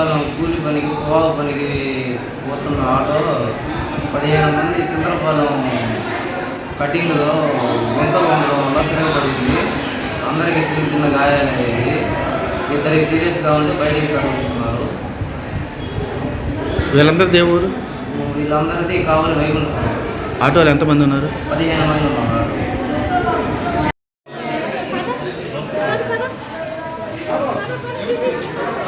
చంద్రపాలెం కూలి పనికి పోగ పనికి పోతున్న ఆటో పదిహేను మంది చంద్రపాలెం కటింగ్లో గుంత ఉండడంలో తిరగబడింది అందరికీ చిన్న చిన్న గాయాలు అయ్యాయి ఇద్దరికి సీరియస్గా ఉండి బయటికి పంపిస్తున్నారు వీళ్ళందరూ దేవుడు వీళ్ళందరిది కావాలి వైకుంఠం ఆటోలు ఎంతమంది ఉన్నారు పదిహేను మంది ఉన్నారు Thank you.